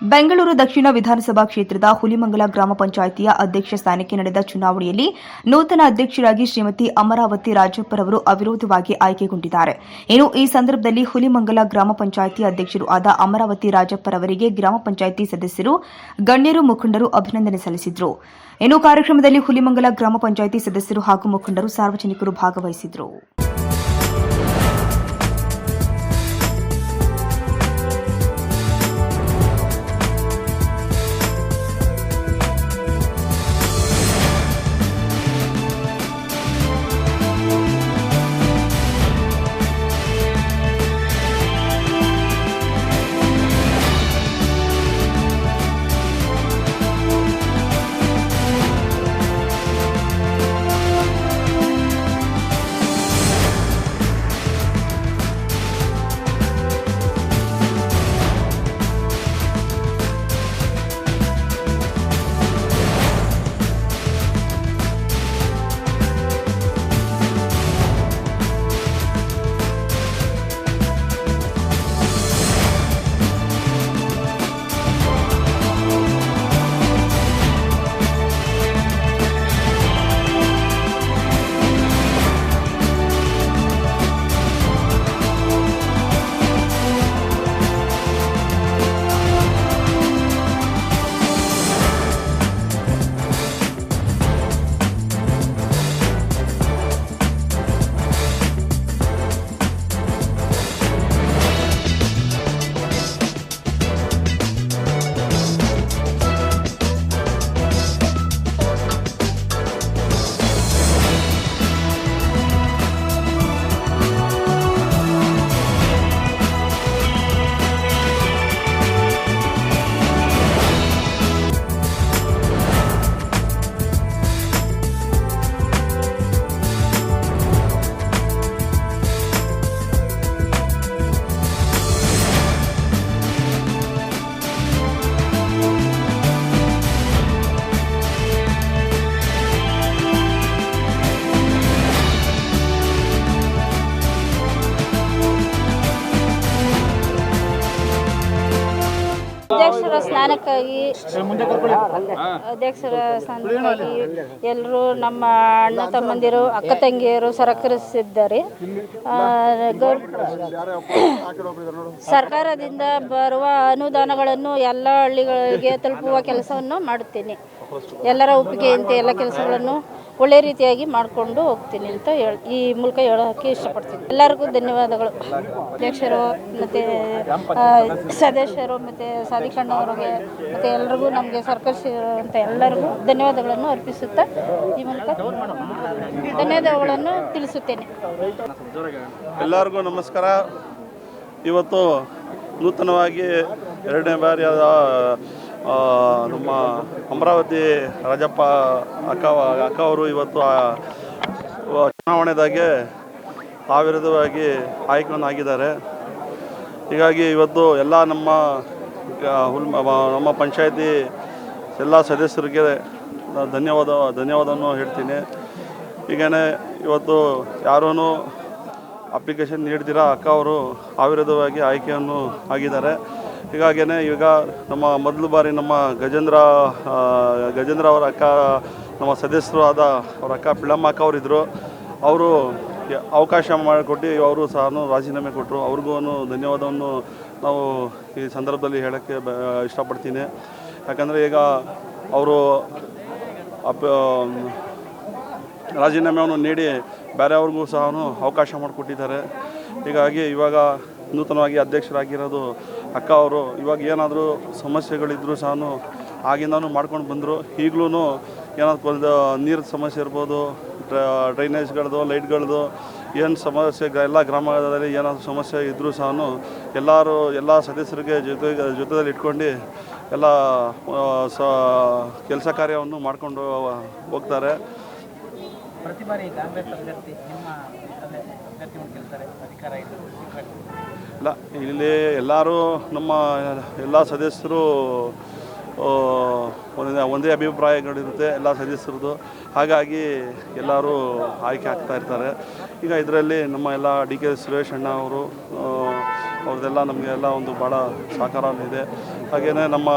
ಬೆಂಗಳೂರು ದಕ್ಷಿಣ ವಿಧಾನಸಭಾ ಕ್ಷೇತ್ರದ ಹುಲಿಮಂಗಲ ಗ್ರಾಮ ಪಂಚಾಯಿತಿಯ ಅಧ್ಯಕ್ಷ ಸ್ಥಾನಕ್ಕೆ ನಡೆದ ಚುನಾವಣೆಯಲ್ಲಿ ನೂತನ ಅಧ್ಯಕ್ಷರಾಗಿ ಶ್ರೀಮತಿ ಅಮರಾವತಿ ರಾಜಪ್ಪರವರು ಅವಿರೋಧವಾಗಿ ಆಯ್ಕೆಗೊಂಡಿದ್ದಾರೆ. ಇನ್ನು ಈ ಸಂದರ್ಭದಲ್ಲಿ ಹುಲಿಮಂಗಲ ಗ್ರಾಮ ಪಂಚಾಯಿತಿ ಅಧ್ಯಕ್ಷರು ಆದ ಅಮರಾವತಿ ರಾಜಪ್ಪರವರಿಗೆ ಗ್ರಾಮ ಪಂಚಾಯಿತಿ ಸದಸ್ಯರು, ಗಣ್ಯರು, ಮುಖಂಡರು ಅಭಿನಂದನೆ ಸಲ್ಲಿಸಿದರು. ಇನ್ನು ಕಾರ್ಯಕ್ರಮದಲ್ಲಿ ಹುಲಿಮಂಗಲ ಗ್ರಾಮ ಪಂಚಾಯಿತಿ ಸದಸ್ಯರು ಹಾಗೂ ಮುಖಂಡರು ಸಾರ್ವಜನಿಕರು ಭಾಗವಹಿಸಿದರು. ಸ್ನಾನಕ್ಕಾಗಿ ಅಧ್ಯಕ್ಷರ ಸ್ನಾನಕ್ಕಾಗಿ ಎಲ್ಲರೂ ನಮ್ಮ ಅಣ್ಣ ತಮ್ಮಂದಿರು ಅಕ್ಕ ತಂಗಿಯರು ಸಹಕರಿಸಿದ್ದಾರೆ. ಗೌರ್- ಸರ್ಕಾರದಿಂದ ಬರುವ ಅನುದಾನಗಳನ್ನು ಎಲ್ಲ ಹಳ್ಳಿಗಳಿಗೆ ತಲುಪುವ ಕೆಲಸವನ್ನು ಮಾಡುತ್ತೇನೆ. ಎಲ್ಲರ ಒಪ್ಪಿಗೆಯಂತೆ ಎಲ್ಲ ಕೆಲಸಗಳನ್ನು ಒಳ್ಳೆ ರೀತಿಯಾಗಿ ಮಾಡಿಕೊಂಡು ಹೋಗ್ತೀನಿ ಅಂತ ಹೇಳಿ, ಈ ಮೂಲಕ ಹೇಳೋಕ್ಕೆ ಇಷ್ಟಪಡ್ತೀನಿ. ಎಲ್ಲರಿಗೂ ಧನ್ಯವಾದಗಳು. ಅಧ್ಯಕ್ಷರು, ಮತ್ತು ಸದಸ್ಯರು, ಮತ್ತು ಸಾಧಿಕಣ್ಣವರಿಗೆ ಮತ್ತು ಎಲ್ರಿಗೂ ನಮಗೆ ಸಹಕರಿಸಿರುವಂಥ ಎಲ್ಲರಿಗೂ ಧನ್ಯವಾದಗಳನ್ನು ಅರ್ಪಿಸುತ್ತಾ ಈ ಮೂಲಕ ಧನ್ಯವಾದಗಳನ್ನು ತಿಳಿಸುತ್ತೇನೆ. ಎಲ್ಲರಿಗೂ ನಮಸ್ಕಾರ. ಇವತ್ತು ನೂತನವಾಗಿ ಎರಡನೇ ಬಾರಿ ನಮ್ಮ ಅಮರಾವತಿ ರಾಜಪ್ಪ ಅಕ್ಕ ಅಕ್ಕ ಅವರು ಇವತ್ತು ಆ, ಚುನಾವಣೆದಾಗೆ ಆಯ್ಕೆಯನ್ನು ಆಯ್ಕೆಯನ್ನಾಗಿದ್ದಾರೆ. ಹೀಗಾಗಿ ಇವತ್ತು ಎಲ್ಲ ನಮ್ಮ ನಮ್ಮ ಪಂಚಾಯತಿ ಎಲ್ಲ ಸದಸ್ಯರಿಗೆ ಧನ್ಯವಾದ ಧನ್ಯವಾದವನ್ನು ಹೇಳ್ತೀನಿ. ಹೀಗೇ ಇವತ್ತು ಯಾರೂ ಅಪ್ಲಿಕೇಶನ್ ನೀಡ್ದಿರ ಅಕ್ಕ ಅವರು ಅವಿರೋಧವಾಗಿ ಆಯ್ಕೆಯನ್ನು ಆಗಿದ್ದಾರೆ. ಹೀಗಾಗಿಯೇ ಈಗ ನಮ್ಮ ಮೊದಲು ಬಾರಿ ನಮ್ಮ ಗಜೇಂದ್ರ ಗಜೇಂದ್ರ ಅವರ ಅಕ್ಕ, ನಮ್ಮ ಸದಸ್ಯರು ಆದ ಅವರ ಅಕ್ಕ ಪಿಳಮ್ಮ ಅಕ್ಕ ಅವರಿದ್ದರು. ಅವರು ಅವಕಾಶ ಮಾಡಿಕೊಟ್ಟು ಅವರು ಸಹ ರಾಜೀನಾಮೆ ಕೊಟ್ಟರು. ಅವ್ರಿಗೂ ಧನ್ಯವಾದವನ್ನು ನಾವು ಈ ಸಂದರ್ಭದಲ್ಲಿ ಹೇಳೋಕ್ಕೆ ಇಷ್ಟಪಡ್ತೀನಿ. ಯಾಕಂದರೆ ಈಗ ಅವರು ಅಪ್ ರಾಜೀನಾಮೆಯನ್ನು ನೀಡಿ ಬೇರೆಯವ್ರಿಗೂ ಸಹ ಅವಕಾಶ ಮಾಡಿಕೊಟ್ಟಿದ್ದಾರೆ. ಹೀಗಾಗಿ ಇವಾಗ ನೂತನವಾಗಿ ಅಧ್ಯಕ್ಷರಾಗಿರೋದು ಅಕ್ಕ ಅವರು ಇವಾಗ ಏನಾದರೂ ಸಮಸ್ಯೆಗಳಿದ್ರು ಸಹ ಆಗಿಂದನೂ ಮಾಡ್ಕೊಂಡು ಬಂದರು. ಈಗಲೂ ಏನಾದ್ರು ಒಂದು ನೀರಿನ ಸಮಸ್ಯೆ ಇರ್ಬೋದು ಡ್ರೈನೇಜ್ಗಳದ್ದು ಲೈಟ್ಗಳದ್ದು ಏನು ಸಮಸ್ಯೆ ಎಲ್ಲ ಗ್ರಾಮದಲ್ಲಿ ಏನಾದರೂ ಸಮಸ್ಯೆ ಇದ್ದರೂ ಸಹ ಎಲ್ಲರೂ, ಎಲ್ಲ ಸದಸ್ಯರಿಗೆ ಜೊತೆ ಜೊತೆಯಲ್ಲಿ ಇಟ್ಕೊಂಡು ಎಲ್ಲ ಸ, ಕೆಲಸ ಕಾರ್ಯವನ್ನು ಮಾಡಿಕೊಂಡು ಹೋಗ್ತಾರೆ. ಪ್ರತಿ ಬಾರಿ ಕಾಂಗ್ರೆಸ್ ಅಭ್ಯರ್ಥಿ, ನಿಮ್ಮ ಅಭ್ಯರ್ಥಿ ಅಧಿಕಾರ ಇದೆ ಇಲ್ಲ, ಇಲ್ಲಿ ಎಲ್ಲರೂ ನಮ್ಮ ಎಲ್ಲ ಸದಸ್ಯರು ಒಂದೇ ಒಂದೇ ಅಭಿಪ್ರಾಯಗಳಿರುತ್ತೆ ಎಲ್ಲ ಸದಸ್ಯರದ್ದು. ಹಾಗಾಗಿ ಎಲ್ಲರೂ ಆಯ್ಕೆ ಆಗ್ತಾ ಇರ್ತಾರೆ. ಈಗ ಇದರಲ್ಲಿ ನಮ್ಮ ಎಲ್ಲ ಡಿ ಕೆ ಸುರೇಶ್ ಅಣ್ಣ ಅವರು ಅವ್ರದ್ದೆಲ್ಲ ನಮಗೆ ಎಲ್ಲ ಒಂದು ಭಾಳ ಸಹಕಾರ ಇದೆ. ಹಾಗೆಯೇ ನಮ್ಮ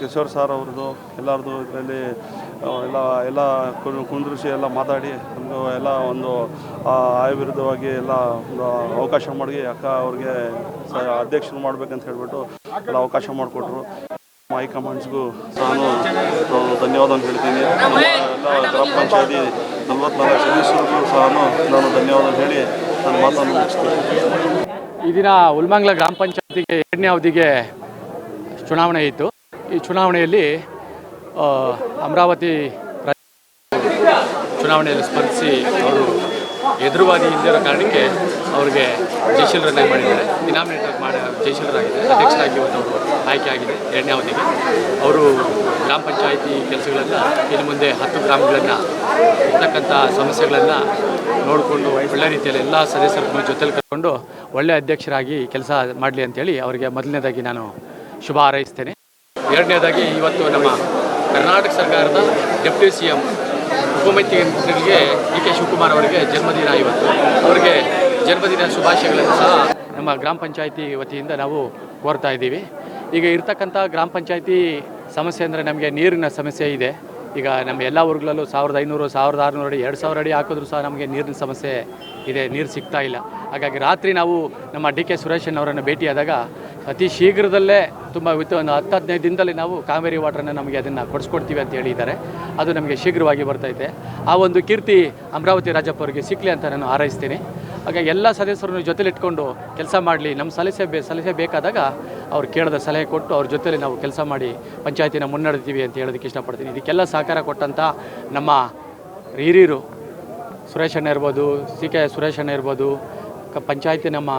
ಕಿಶೋರ್ ಸರ್ ಅವ್ರದ್ದು ಎಲ್ಲರದ್ದು ಇದರಲ್ಲಿ ಎಲ್ಲ ಎಲ್ಲ ಕುಂದ್ರಿಸಿ ಎಲ್ಲ ಮಾತಾಡಿ ಎಲ್ಲ ಒಂದು ಆ, ಆಯ ವಿರುದ್ಧವಾಗಿ ಎಲ್ಲ ಅವಕಾಶ ಮಾಡಿ ಅಕ್ಕ ಅವ್ರಿಗೆ ಅಧ್ಯಕ್ಷರು ಮಾಡ್ಬೇಕಂತ ಹೇಳ್ಬಿಟ್ಟು ಎಲ್ಲ ಅವಕಾಶ ಮಾಡಿಕೊಟ್ರು. ಹೈಕಮಾಂಡ್ಸ್ಗೂ ನಾನು ಧನ್ಯವಾದ ಧನ್ಯವಾದವನ್ನು ಹೇಳ್ತೀನಿ. ಎಲ್ಲ ಗ್ರಾಮ ಪಂಚಾಯತಿ ನಲವತ್ನಾಲ್ಕು ಸದಸ್ಯರಿಗೂ ಸಹ ನಾನು ಧನ್ಯವಾದ ಹೇಳಿ ನನ್ನ ಮಾತನ್ನು ಮುಗಿಸ್ತೀನಿ. ಈ ದಿನ ಉಲ್ಮಂಗ್ಲ ಗ್ರಾಮ ಪಂಚಾಯತಿಗೆ ಎರಡನೇ ಅವಧಿಗೆ ಚುನಾವಣೆ ಇತ್ತು. ಈ ಚುನಾವಣೆಯಲ್ಲಿ ಅಮರಾವತಿ ಚುನಾವಣೆಯಲ್ಲಿ ಸ್ಪರ್ಧಿಸಿ ಅವರು ಎದುರುವಾದಿ ಇಲ್ಲದಿರೋ ಕಾರಣಕ್ಕೆ ಅವರಿಗೆ ಜಯಶೀಲರನ್ನಾಗಿ ಮಾಡಿದ್ದಾರೆ. ಇನಾಮಿನೇಟರ್ ಮಾಡಿ ಜಯಶೀಲರಾಗಿದೆ. ಅಧ್ಯಕ್ಷರಾಗಿ ಇವತ್ತು ಅವರು ಆಯ್ಕೆ ಆಗಿದೆ ಎರಡನೇ ಅವಧಿಗೆ. ಅವರು ಗ್ರಾಮ ಪಂಚಾಯಿತಿ ಕೆಲಸಗಳನ್ನು ಇನ್ನು ಮುಂದೆ ಹತ್ತು ಗ್ರಾಮಗಳನ್ನು ಇರ್ತಕ್ಕಂಥ ಸಮಸ್ಯೆಗಳನ್ನು ನೋಡಿಕೊಂಡು ಒಳ್ಳೆ ರೀತಿಯಲ್ಲಿ ಎಲ್ಲ ಸದಸ್ಯರ ಜೊತೆಲಿ ಕರ್ಕೊಂಡು ಒಳ್ಳೆ ಅಧ್ಯಕ್ಷರಾಗಿ ಕೆಲಸ ಮಾಡಲಿ ಅಂತೇಳಿ ಅವರಿಗೆ ಮೊದಲನೇದಾಗಿ ನಾನು ಶುಭ ಹಾರೈಸ್ತೇನೆ. ಎರಡನೇದಾಗಿ ಇವತ್ತು ನಮ್ಮ ಕರ್ನಾಟಕ ಸರ್ಕಾರದ ಡೆಪ್ಯೂಟಿ ಸಿ ಎಂ ಉಪಮುಖ್ಯಮಂತ್ರಿಗಳಿಗೆ ಡಿ ಕೆ ಶಿವಕುಮಾರ್ ಅವರಿಗೆ ಜನ್ಮದಿನ ಇವತ್ತು. ಅವರಿಗೆ ಜನ್ಮದಿನ ಶುಭಾಶಯಗಳನ್ನು ಸಹ ನಮ್ಮ ಗ್ರಾಮ ಪಂಚಾಯಿತಿ ವತಿಯಿಂದ ನಾವು ಕೋರ್ತಾ ಇದ್ದೀವಿ. ಈಗ ಇರ್ತಕ್ಕಂಥ ಗ್ರಾಮ ಪಂಚಾಯಿತಿ ಸಮಸ್ಯೆ ಅಂದರೆ ನಮಗೆ ನೀರಿನ ಸಮಸ್ಯೆ ಇದೆ. ಈಗ ನಮ್ಮ ಎಲ್ಲ ಊರುಗಳಲ್ಲೂ ಸಾವಿರದ ಐನೂರು, ಸಾವಿರದ ಆರುನೂರು ಅಡಿ, ಎರಡು ಸಾವಿರ ಅಡಿ ಹಾಕಿದ್ರು ಸಹ ನಮಗೆ ನೀರಿನ ಸಮಸ್ಯೆ ಇದೆ, ನೀರು ಸಿಗ್ತಾ ಇಲ್ಲ. ಹಾಗಾಗಿ ರಾತ್ರಿ ನಾವು ನಮ್ಮ ಡಿ ಕೆ ಸುರೇಶನ್ ಅವರನ್ನು ಭೇಟಿಯಾದಾಗ ಅತಿ ಶೀಘ್ರದಲ್ಲೇ ತುಂಬ ವಿತ್ ಒಂದು ಹತ್ತು ಹದಿನೈದು ದಿನದಲ್ಲಿ ನಾವು ಕಾವೇರಿ ವಾಟ್ರನ್ನ ನಮಗೆ ಅದನ್ನು ಕೊಡಿಸ್ಕೊಡ್ತೀವಿ ಅಂತ ಹೇಳಿದ್ದಾರೆ. ಅದು ನಮಗೆ ಶೀಘ್ರವಾಗಿ ಬರ್ತೈತೆ. ಆ ಒಂದು ಕೀರ್ತಿ ಅಮರಾವತಿ ರಾಜಪ್ಪ ಅವರಿಗೆ ಸಿಕ್ಕಲಿ ಅಂತ ನಾನು ಹಾರೈಸ್ತೀನಿ. ಹಾಗೆ ಎಲ್ಲ ಸದಸ್ಯರನ್ನು ಜೊತೆಲಿಟ್ಕೊಂಡು ಕೆಲಸ ಮಾಡಲಿ. ನಮ್ಮ ಸಲಹೆ ಬೇ ಸಲಹೆ ಬೇಕಾದಾಗ ಅವ್ರು ಕೇಳಿದ ಸಲಹೆ ಕೊಟ್ಟು ಅವ್ರ ಜೊತೆಲಿ ನಾವು ಕೆಲಸ ಮಾಡಿ ಪಂಚಾಯತಿನ ಮುನ್ನಡೆತೀವಿ ಅಂತ ಹೇಳೋದಕ್ಕೆ ಇಷ್ಟಪಡ್ತೀನಿ. ಇದಕ್ಕೆಲ್ಲ ಸಹಕಾರ ಕೊಟ್ಟಂಥ ನಮ್ಮ ಹಿರಿಯರು ಸುರೇಶಣ್ಣ ಇರ್ಬೋದು, ಸಿ ಕೆ ಸುರೇಶಣ್ಣ ಇರ್ಬೋದು, ಕ ಪಂಚಾಯತಿ ನಮ್ಮ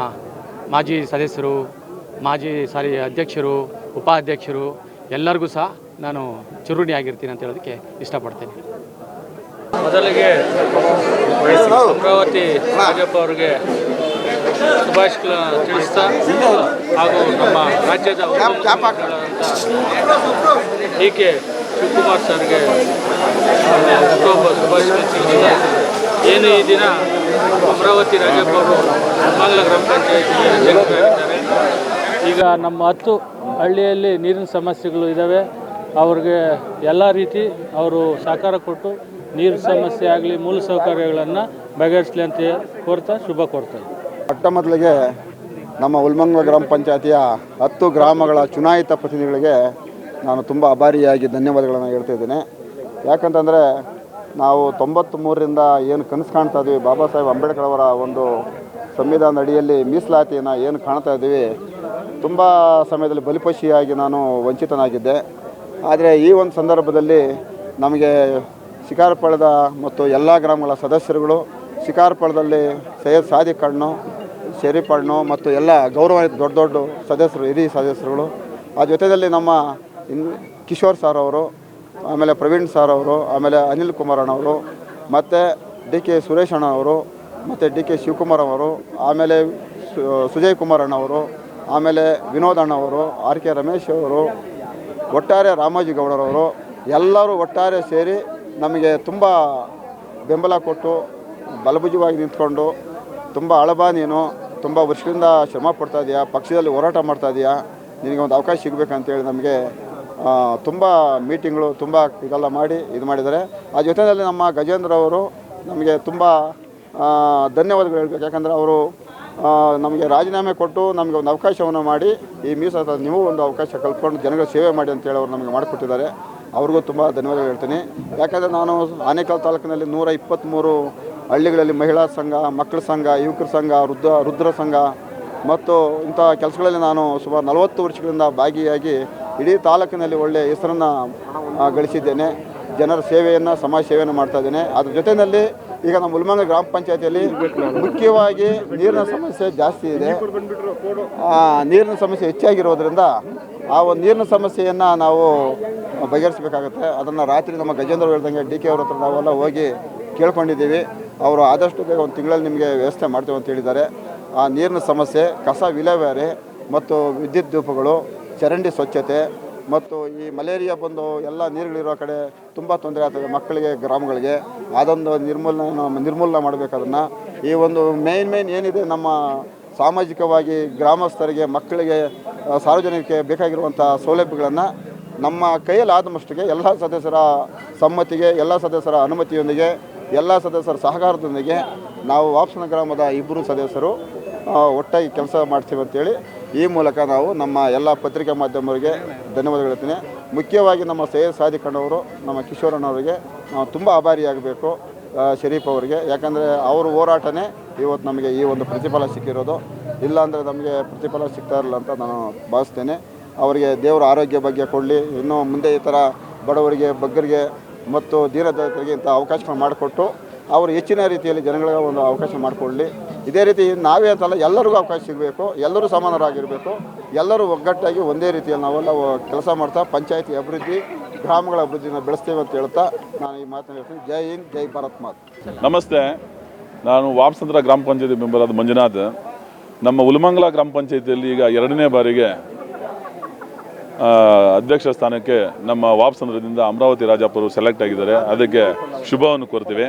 ಮಾಜಿ ಸದಸ್ಯರು ಮಾಜಿ ಸಾರಿ ಅಧ್ಯಕ್ಷರು, ಉಪಾಧ್ಯಕ್ಷರು, ಎಲ್ಲರಿಗೂ ಸಹ ನಾನು ಚುರುಣಿ ಆಗಿರ್ತೀನಿ ಅಂತ ಹೇಳೋದಕ್ಕೆ ಇಷ್ಟಪಡ್ತೇನೆ. ಮೊದಲಿಗೆ ಅಮರಾವತಿ ರಾಜಪ್ಪ ಅವರಿಗೆ ಶುಭಾಶಯಗಳನ್ನು ತಿಳಿಸ್ತಾ ಹಾಗೂ ನಮ್ಮ ರಾಜ್ಯದ ಕೆ ಶಿವಕುಮಾರ್ ಸರ್ಗೆ ಶುಭಾಶಯ ತಿಳಿಸಿದೆ ಏನು ಈ ದಿನ ಅಮರಾವತಿ ರಾಜಪ್ಪ ಅವರು ಗ್ರಾಮ ಪಂಚಾಯತಿಗೆ ಈಗ ನಮ್ಮ ಹತ್ತು ಹಳ್ಳಿಯಲ್ಲಿ ನೀರಿನ ಸಮಸ್ಯೆಗಳು ಇದ್ದಾವೆ. ಅವ್ರಿಗೆ ಎಲ್ಲ ರೀತಿ ಅವರು ಸಹಕಾರ ಕೊಟ್ಟು ನೀರು ಸಮಸ್ಯೆ ಆಗಲಿ, ಮೂಲ ಸೌಕರ್ಯಗಳನ್ನು ಬಗೆಹರಿಸಲಿ ಅಂತ ಕೋರ್ತಾ ಶುಭ ಕೋರ್ತಾರೆ ಮೊಟ್ಟ ಮೊದಲಿಗೆ ನಮ್ಮ ಉಲ್ಮಂಗ್ಲ ಗ್ರಾಮ ಪಂಚಾಯತಿಯ ಹತ್ತು ಗ್ರಾಮಗಳ ಚುನಾಯಿತ ಪ್ರತಿನಿಧಿಗಳಿಗೆ ನಾನು ತುಂಬ ಅಭಾರಿಯಾಗಿ ಧನ್ಯವಾದಗಳನ್ನು ಹೇಳ್ತಾ ಇದ್ದೇನೆ. ಯಾಕಂತಂದರೆ ನಾವು ತೊಂಬತ್ತ್ಮೂರರಿಂದ ಏನು ಕನಸು ಕಾಣ್ತಾ ಇದ್ದೀವಿ. ಬಾಬಾ ಸಾಹೇಬ್ ಅಂಬೇಡ್ಕರ್ ಅವರ ಒಂದು ಸಂವಿಧಾನದ ಅಡಿಯಲ್ಲಿ ಮೀಸಲಾತಿಯನ್ನು ಏನು ಕಾಣ್ತಾ ಇದ್ದೀವಿ. ತುಂಬ ಸಮಯದಲ್ಲಿ ಬಲಿಪಶಿಯಾಗಿ ನಾನು ವಂಚಿತನಾಗಿದ್ದೆ. ಆದರೆ ಈ ಒಂದು ಸಂದರ್ಭದಲ್ಲಿ ನಮಗೆ ಶಿಕಾರಪಳದ ಮತ್ತು ಎಲ್ಲ ಗ್ರಾಮಗಳ ಸದಸ್ಯರುಗಳು ಶಿಕಾರಪಳದಲ್ಲಿ ಸೈಯದ್ ಸಾದಿಕ್ ಹಣ್ಣು ಶರೀಫ್ ಹಣ್ಣು ಮತ್ತು ಎಲ್ಲ ಗೌರವಾನ್ವಿತ ದೊಡ್ಡ ದೊಡ್ಡ ಸದಸ್ಯರು, ಹಿರಿಯ ಸದಸ್ಯರುಗಳು, ಆ ಜೊತೆಯಲ್ಲಿ ನಮ್ಮ ಕಿಶೋರ್ ಸರ್ ಅವರು, ಆಮೇಲೆ ಪ್ರವೀಣ್ ಸರ್ ಅವರು, ಆಮೇಲೆ ಅನಿಲ್ ಕುಮಾರ್ ಅಣ್ಣವರು ಮತ್ತು ಡಿ ಕೆ ಸುರೇಶ್ ಅಣ್ಣವರು ಮತ್ತು ಡಿ ಕೆ ಶಿವಕುಮಾರ್ ಅವರು, ಆಮೇಲೆ ಸುಜಯ್ ಕುಮಾರ್ ಅಣ್ಣವರು ಆಮೇಲೆ ವಿನೋದ್ ಅಣ್ಣವರು, ಆರ್ ಕೆ ರಮೇಶ್ ಅವರು, ಒಟ್ಟಾರೆ ರಾಮಾಜಿ ಗೌಡರವರು, ಎಲ್ಲರೂ ಒಟ್ಟಾರೆ ಸೇರಿ ನಮಗೆ ತುಂಬ ಬೆಂಬಲ ಕೊಟ್ಟು, ಬಲಭುಜವಾಗಿ ನಿಂತ್ಕೊಂಡು, ತುಂಬ ಅಳಬಾ ನೀನು, ತುಂಬ ವರ್ಷದಿಂದ ಶ್ರಮ ಪಡ್ತಾ ಇದೆಯಾ, ಪಕ್ಷದಲ್ಲಿ ಹೋರಾಟ ಮಾಡ್ತಾ ಇದೆಯಾ ನಿನಗೆ ಒಂದು ಅವಕಾಶ ಸಿಗಬೇಕಂತೇಳಿ ನಮಗೆ ತುಂಬ ಮೀಟಿಂಗ್ಗಳು, ತುಂಬ ಇದೆಲ್ಲ ಮಾಡಿ, ಇದು ಮಾಡಿದ್ದಾರೆ. ಆ ಜೊತೆಯಲ್ಲಿ ನಮ್ಮ ಗಜೇಂದ್ರ ಅವರು ನಮಗೆ ತುಂಬ ಧನ್ಯವಾದಗಳು ಹೇಳ್ಬೇಕು. ಯಾಕಂದರೆ ಅವರು ನಮಗೆ ರಾಜೀನಾಮೆ ಕೊಟ್ಟು ನಮಗೆ ಒಂದು ಅವಕಾಶವನ್ನು ಮಾಡಿ, ಈ ಮೀಸಲಾತ ನೀವು ಒಂದು ಅವಕಾಶ ಕಲ್ತ್ಕೊಂಡು ಜನಗಳ ಸೇವೆ ಮಾಡಿ ಅಂತೇಳಿ ಅವರು ನಮಗೆ ಮಾಡಿಕೊಟ್ಟಿದ್ದಾರೆ. ಅವ್ರಿಗೂ ತುಂಬ ಧನ್ಯವಾದಗಳು ಹೇಳ್ತೀನಿ. ಯಾಕಂದರೆ ನಾನು ಆನೇಕಲ್ ತಾಲೂಕಿನಲ್ಲಿ ನೂರ ಇಪ್ಪತ್ತ್ಮೂರು ಹಳ್ಳಿಗಳಲ್ಲಿ ಮಹಿಳಾ ಸಂಘ, ಮಕ್ಕಳ ಸಂಘ, ಯುವಕರ ಸಂಘ, ವೃದ್ಧ, ವೃದ್ಧರ ಸಂಘ ಮತ್ತು ಇಂಥ ಕೆಲಸಗಳಲ್ಲಿ ನಾನು ಸುಮಾರು ನಲವತ್ತು ವರ್ಷಗಳಿಂದ ಭಾಗಿಯಾಗಿ ಇಡೀ ತಾಲೂಕಿನಲ್ಲಿ ಒಳ್ಳೆಯ ಹೆಸರನ್ನು ಗಳಿಸಿದ್ದೇನೆ. ಜನರ ಸೇವೆಯನ್ನು, ಸಮಾಜ ಸೇವೆಯನ್ನು ಮಾಡ್ತಾ ಇದ್ದೇನೆ. ಅದ್ರ ಜೊತೆಯಲ್ಲಿ ಈಗ ನಮ್ಮ ಉಲ್ಮಂಗ ಗ್ರಾಮ ಪಂಚಾಯತಿಯಲ್ಲಿ ಮುಖ್ಯವಾಗಿ ನೀರಿನ ಸಮಸ್ಯೆ ಜಾಸ್ತಿ ಇದೆ. ನೀರಿನ ಸಮಸ್ಯೆ ಹೆಚ್ಚಾಗಿರೋದ್ರಿಂದ ಆ ಒಂದು ನೀರಿನ ಸಮಸ್ಯೆಯನ್ನು ನಾವು ಬಗೆಹರಿಸಬೇಕಾಗುತ್ತೆ. ಅದನ್ನು ರಾತ್ರಿ ನಮ್ಮ ಗಜೇಂದ್ರ ಹೇಳ್ದಂಗೆ ಡಿ ಕೆ ಅವ್ರ ಹತ್ರ ನಾವೆಲ್ಲ ಹೋಗಿ ಕೇಳ್ಕೊಂಡಿದ್ದೀವಿ. ಅವರು ಆದಷ್ಟು ಬೇಗ ಒಂದು ತಿಂಗಳಲ್ಲಿ ನಿಮಗೆ ವ್ಯವಸ್ಥೆ ಮಾಡ್ತೇವೆ ಅಂತ ಹೇಳಿದ್ದಾರೆ. ಆ ನೀರಿನ ಸಮಸ್ಯೆ, ಕಸ ವಿಲೇವಾರಿ ಮತ್ತು ವಿದ್ಯುತ್ ದೀಪಗಳು ಚರಂಡಿ ಸ್ವಚ್ಛತೆ ಮತ್ತು ಈ ಮಲೇರಿಯಾ ಬಂದು ಎಲ್ಲ ನೀರುಗಳಿರೋ ಕಡೆ ತುಂಬ ತೊಂದರೆ ಆಗ್ತದೆ ಮಕ್ಕಳಿಗೆ, ಗ್ರಾಮಗಳಿಗೆ. ಅದೊಂದು ನಿರ್ಮೂಲನ, ನಿರ್ಮೂಲನೆ ಮಾಡಬೇಕದನ್ನು ಈ ಒಂದು ಮೇನ್ ಮೇನ್ ಏನಿದೆ ನಮ್ಮ ಸಾಮಾಜಿಕವಾಗಿ ಗ್ರಾಮಸ್ಥರಿಗೆ, ಮಕ್ಕಳಿಗೆ ಸಾರ್ವಜನಿಕರಿಗೆ ಬೇಕಾಗಿರುವಂಥ ಸೌಲಭ್ಯಗಳನ್ನು ನಮ್ಮ ಕೈಯಲ್ಲಿ ಆದಮಷ್ಟಿಗೆ ಎಲ್ಲ ಸದಸ್ಯರ ಸಮ್ಮತಿಗೆ, ಎಲ್ಲ ಸದಸ್ಯರ ಅನುಮತಿಯೊಂದಿಗೆ, ಎಲ್ಲ ಸದಸ್ಯರ ಸಹಕಾರದೊಂದಿಗೆ ನಾವು ವಾಪ್ಸನ ಗ್ರಾಮದ ಇಬ್ಬರು ಸದಸ್ಯರು ಒಟ್ಟಾಗಿ ಕೆಲಸ ಮಾಡ್ತೀವಿ ಅಂತೇಳಿ ಈ ಮೂಲಕ ನಾವು ನಮ್ಮ ಎಲ್ಲ ಪತ್ರಿಕಾ ಮಾಧ್ಯಮರಿಗೆ ಧನ್ಯವಾದಗಳು ಹೇಳ್ತೀನಿ. ಮುಖ್ಯವಾಗಿ ನಮ್ಮ ಸೈಯದ್ ಸಾಧಿಕಣ್ಣವರು ನಮ್ಮ ಕಿಶೋರಣ್ಣವರಿಗೆ ನಾವು ತುಂಬ ಆಭಾರಿಯಾಗಬೇಕು ಶರೀಫ್ ಅವರಿಗೆ. ಯಾಕಂದರೆ ಅವರು ಹೋರಾಟನೇ ಇವತ್ತು ನಮಗೆ ಈ ಒಂದು ಪ್ರತಿಫಲ ಸಿಕ್ಕಿರೋದು. ಇಲ್ಲಾಂದರೆ ನಮಗೆ ಪ್ರತಿಫಲ ಸಿಗ್ತಾ ಇರಲ್ಲ ಅಂತ ನಾನು ಭಾವಿಸ್ತೇನೆ. ಅವರಿಗೆ ದೇವರ ಆರೋಗ್ಯ ಬಗ್ಗೆ ಕೊಡಲಿ. ಇನ್ನೂ ಮುಂದೆ ಈ ಥರ ಬಡವರಿಗೆ, ಬಗ್ಗರಿಗೆ ಮತ್ತು ದೀನದಲಿತರಿಗೆ ಇಂಥ ಅವಕಾಶಗಳು ಮಾಡಿಕೊಟ್ಟು, ಅವರು ಹೆಚ್ಚಿನ ರೀತಿಯಲ್ಲಿ ಜನಗಳಿಗೆ ಒಂದು ಅವಕಾಶ ಮಾಡಿಕೊಡಲಿ. ಇದೇ ರೀತಿ ನಾವೇ ಅಂತಲ್ಲ ಎಲ್ಲರಿಗೂ ಅವಕಾಶ ಸಿಗಬೇಕು ಎಲ್ಲರೂ ಸಮಾನರಾಗಿರಬೇಕು, ಎಲ್ಲರೂ ಒಗ್ಗಟ್ಟಾಗಿ ಒಂದೇ ರೀತಿಯಲ್ಲಿ ನಾವೆಲ್ಲ ಕೆಲಸ ಮಾಡ್ತಾ ಪಂಚಾಯತಿ ಅಭಿವೃದ್ಧಿ, ಗ್ರಾಮಗಳ ಅಭಿವೃದ್ಧಿನ ಬೆಳೆಸ್ತೇವೆ ಅಂತ ಹೇಳ್ತಾ ನಾನು ಈ ಮಾತನ್ನು ಹೇಳ್ತೀನಿ. ಜೈ ಹಿಂದ್, ಜೈ ಭಾರತ್ ಮಾತ್. ನಮಸ್ತೆ. ನಾನು ವಾಪಸಂದ್ರ ಗ್ರಾಮ ಪಂಚಾಯತಿ ಮೆಂಬರ್ ಆದ ಮಂಜುನಾಥ್. ನಮ್ಮ ಉಲ್ಮಂಗ್ಲ ಗ್ರಾಮ ಪಂಚಾಯತಿಯಲ್ಲಿ ಈಗ ಎರಡನೇ ಬಾರಿಗೆ ಅಧ್ಯಕ್ಷ ಸ್ಥಾನಕ್ಕೆ ನಮ್ಮ ವಾಪಸಂದ್ರದಿಂದ ಅಮರಾವತಿ ರಾಜಪ್ಪರು ಸೆಲೆಕ್ಟ್ ಆಗಿದ್ದಾರೆ. ಅದಕ್ಕೆ ಶುಭವನ್ನು ಕೋರ್ತೀವಿ.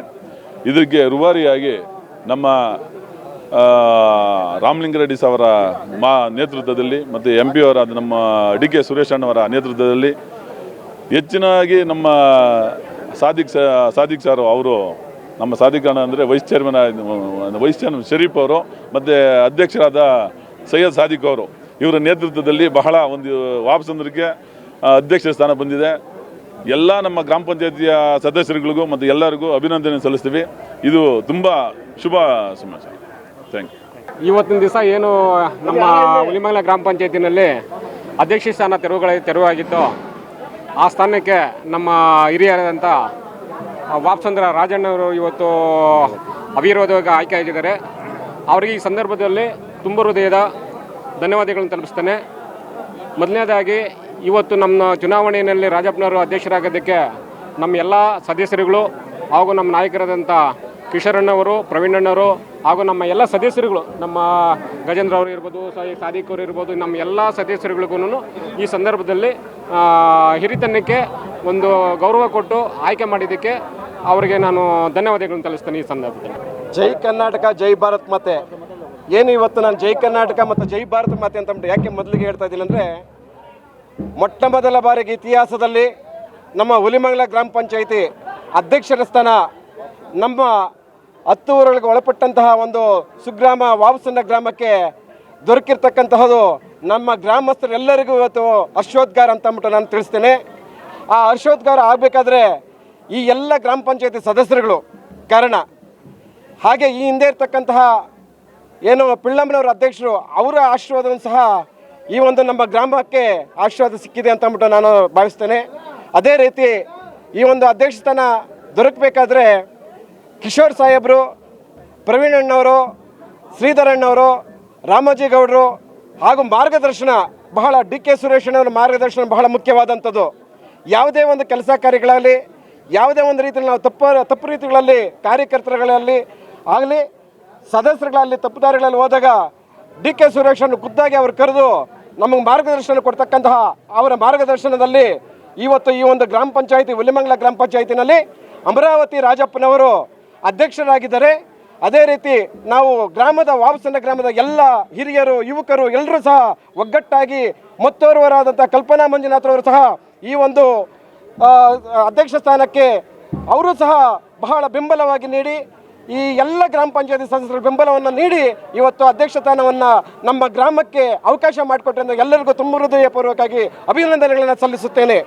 ಇದಕ್ಕೆ ರುವಾರಿಯಾಗಿ ನಮ್ಮ ರಾಮಲಿಂಗಾರೆಡ್ಡಿ ಅವರ ಮಾ ನೇತೃತ್ವದಲ್ಲಿ ಮತ್ತು ಎಂ ಪಿ ಅವರಾದ ನಮ್ಮ ಡಿ ಕೆ ಸುರೇಶ್ ಅಣ್ಣವರ ನೇತೃತ್ವದಲ್ಲಿ ಹೆಚ್ಚಿನಾಗಿ ನಮ್ಮ ಸಾದಿಕ್ ಸಾದಿಕ್ ಸರ್ ಅವರು, ನಮ್ಮ ಸಾದಿಕ್ ಅಣ್ಣ ಅಂದರೆ vice chairman vice chairman Sharif ಅವರು, ಮತ್ತು ಅಧ್ಯಕ್ಷರಾದ ಸೈಯದ್ ಸಾದಿಕ್ ಅವರು. ಇವರ ನೇತೃತ್ವದಲ್ಲಿ ಬಹಳ ಒಂದು ವಾಪಸಂದ್ರಕ್ಕೆ ಅಂದ್ರಿಗೆ ಅಧ್ಯಕ್ಷ ಸ್ಥಾನ ಬಂದಿದೆ. ಎಲ್ಲ ನಮ್ಮ ಗ್ರಾಮ ಪಂಚಾಯತಿಯ ಸದಸ್ಯರುಗಳಿಗೂ ಮತ್ತು ಎಲ್ಲರಿಗೂ ಅಭಿನಂದನೆ ಸಲ್ಲಿಸ್ತೀವಿ. ಇದು ತುಂಬ ಶುಭ ಸಮಾಚಾರ. ಇವತ್ತಿನ ದಿವಸ ಏನು ನಮ್ಮ ಹುಲಿಮಂಗಲ ಗ್ರಾಮ ಪಂಚಾಯತಿನಲ್ಲಿ ಅಧ್ಯಕ್ಷ ಸ್ಥಾನ ತೆರವುಗಳ ತೆರವಾಗಿತ್ತು. ಆ ಸ್ಥಾನಕ್ಕೆ ನಮ್ಮ ಹಿರಿಯರಾದಂಥ ವಾಪ್ಸಂದ್ರ ರಾಜಣ್ಣವರು ಇವತ್ತು ಅವಿರೋಧವಾಗಿ ಆಯ್ಕೆ ಆಗಿದ್ದಾರೆ. ಅವರಿಗೆ ಈ ಸಂದರ್ಭದಲ್ಲಿ ತುಂಬ ಹೃದಯದ ಧನ್ಯವಾದಗಳನ್ನು ತಲುಪಿಸ್ತೇನೆ. ಮೊದಲನೇದಾಗಿ, ಇವತ್ತು ನಮ್ಮ ಚುನಾವಣೆಯಲ್ಲಿ ರಾಜಪ್ಪನವರು ಅಧ್ಯಕ್ಷರಾಗೋದಕ್ಕೆ ನಮ್ಮ ಎಲ್ಲ ಸದಸ್ಯರುಗಳು ಹಾಗೂ ನಮ್ಮ ನಾಯಕರಾದಂಥ ಕಿಶೋರಣ್ಣವರು, ಪ್ರವೀಣಣ್ಣವರು ಹಾಗೂ ನಮ್ಮ ಎಲ್ಲ ಸದಸ್ಯರುಗಳು, ನಮ್ಮ ಗಜೇಂದ್ರ ಅವರು ಇರ್ಬೋದು ಸಾದಿಕ್ ಅವರು ಇರ್ಬೋದು, ನಮ್ಮ ಎಲ್ಲ ಸದಸ್ಯರುಗಳಿಗೂ ಈ ಸಂದರ್ಭದಲ್ಲಿ ಹಿರಿತನಕ್ಕೆ ಒಂದು ಗೌರವ ಕೊಟ್ಟು ಆಯ್ಕೆ ಮಾಡಿದ್ದಕ್ಕೆ ಅವರಿಗೆ ನಾನು ಧನ್ಯವಾದಗಳನ್ನು ತಲ್ಲಿಸ್ತೇನೆ ಈ ಸಂದರ್ಭದಲ್ಲಿ. ಜೈ ಕರ್ನಾಟಕ, ಜೈ ಭಾರತ್ ಮತ್ತೆ ಏನು ಇವತ್ತು ನಾನು ಜೈ ಕರ್ನಾಟಕ ಮತ್ತು ಜೈ ಭಾರತ್ ಮಾತೆ ಅಂತ ಯಾಕೆ ಮೊದಲಿಗೆ ಹೇಳ್ತಾ ಇದ್ದೀನಿ ಅಂದರೆ ಮೊಟ್ಟ ಮೊದಲ ಬಾರಿಗೆ ಇತಿಹಾಸದಲ್ಲಿ ನಮ್ಮ ಹುಲಿಮಂಗಲ ಗ್ರಾಮ ಪಂಚಾಯಿತಿ ಅಧ್ಯಕ್ಷರ ಸ್ಥಾನ ನಮ್ಮ ಹತ್ತು ಊರುಗಳಿಗೆ ಒಳಪಟ್ಟಂತಹ ಒಂದು ಸುಗ್ರಾಮ ವಾವಸನ್ನ ಗ್ರಾಮಕ್ಕೆ ದೊರಕಿರ್ತಕ್ಕಂತಹದ್ದು ನಮ್ಮ ಗ್ರಾಮಸ್ಥರೆಲ್ಲರಿಗೂ ಇವತ್ತು ಹರ್ಷೋದ್ಗಾರ ಅಂತ ಅಂದ್ಬಿಟ್ಟು ನಾನು ತಿಳಿಸ್ತೇನೆ. ಆ ಹರ್ಷೋದ್ಗಾರ ಆಗಬೇಕಾದ್ರೆ ಈ ಎಲ್ಲ ಗ್ರಾಮ ಪಂಚಾಯತಿ ಸದಸ್ಯರುಗಳು ಕಾರಣ. ಹಾಗೆ ಈ ಹಿಂದೆ ಇರ್ತಕ್ಕಂತಹ ಏನು ಪಿಳ್ಳಮ್ಮನವರ ಅಧ್ಯಕ್ಷರು ಅವರ ಆಶೀರ್ವಾದವನ್ನು ಸಹ ಈ ಒಂದು ನಮ್ಮ ಗ್ರಾಮಕ್ಕೆ ಆಶೀರ್ವಾದ ಸಿಕ್ಕಿದೆ ಅಂತ ಅಂದ್ಬಿಟ್ಟು ನಾನು ಭಾವಿಸ್ತೇನೆ. ಅದೇ ರೀತಿ ಈ ಒಂದು ಅಧ್ಯಕ್ಷ ಸ್ಥಾನ ದೊರಕಬೇಕಾದ್ರೆ ಕಿಶೋರ್ ಸಾಹೇಬರು ಪ್ರವೀಣಣ್ಣವರು ಶ್ರೀಧರಣ್ಣವರು ರಾಮೋಜಿ ಗೌಡರು ಹಾಗೂ ಮಾರ್ಗದರ್ಶನ ಬಹಳ ಡಿ ಕೆ ಸುರೇಶಣ್ಣವರ ಮಾರ್ಗದರ್ಶನ ಬಹಳ ಮುಖ್ಯವಾದಂಥದ್ದು. ಯಾವುದೇ ಒಂದು ಕೆಲಸ ಕಾರ್ಯಗಳಲ್ಲಿ ಯಾವುದೇ ಒಂದು ರೀತಿಯಲ್ಲಿ ನಾವು ತಪ್ಪು ತಪ್ಪು ರೀತಿಗಳಲ್ಲಿ, ಕಾರ್ಯಕರ್ತರುಗಳಲ್ಲಿ ಆಗಲಿ, ಸದಸ್ಯರುಗಳಲ್ಲಿ, ತಪ್ಪುದಾರಿಗಳಲ್ಲಿ ಹೋದಾಗ ಡಿ ಕೆ ಸುರೇಶನ್ನು ಖುದ್ದಾಗಿ ಅವರು ಕರೆದು ನಮಗೆ ಮಾರ್ಗದರ್ಶನ ಕೊಡ್ತಕ್ಕಂತಹ ಅವರ ಮಾರ್ಗದರ್ಶನದಲ್ಲಿ ಇವತ್ತು ಈ ಒಂದು ಗ್ರಾಮ ಪಂಚಾಯಿತಿ, ಹುಲಿಮಂಗಲ ಗ್ರಾಮ ಪಂಚಾಯಿತಿನಲ್ಲಿ ಅಮರಾವತಿ ರಾಜಪ್ಪನವರು ಅಧ್ಯಕ್ಷರಾಗಿದ್ದಾರೆ. ಅದೇ ರೀತಿ ನಾವು ಗ್ರಾಮದ ವಾಪಸನ ಗ್ರಾಮದ ಎಲ್ಲ ಹಿರಿಯರು, ಯುವಕರು ಎಲ್ಲರೂ ಸಹ ಒಗ್ಗಟ್ಟಾಗಿ ಮತ್ತೋರ್ವರಾದಂಥ ಕಲ್ಪನಾ ಮಂಜುನಾಥರವರು ಸಹ ಈ ಒಂದು ಅಧ್ಯಕ್ಷ ಸ್ಥಾನಕ್ಕೆ ಅವರು ಸಹ ಬಹಳ ಬೆಂಬಲವಾಗಿ ನೀಡಿ, ಈ ಎಲ್ಲ ಗ್ರಾಮ ಪಂಚಾಯತಿ ಸದಸ್ಯರ ಬೆಂಬಲವನ್ನು ನೀಡಿ ಇವತ್ತು ಅಧ್ಯಕ್ಷ ಸ್ಥಾನವನ್ನು ನಮ್ಮ ಗ್ರಾಮಕ್ಕೆ ಅವಕಾಶ ಮಾಡಿಕೊಟ್ಟೆಂದು ಎಲ್ಲರಿಗೂ ತುಂಬ ಹೃದಯಪೂರ್ವಕವಾಗಿ ಅಭಿನಂದನೆಗಳನ್ನು ಸಲ್ಲಿಸುತ್ತೇನೆ.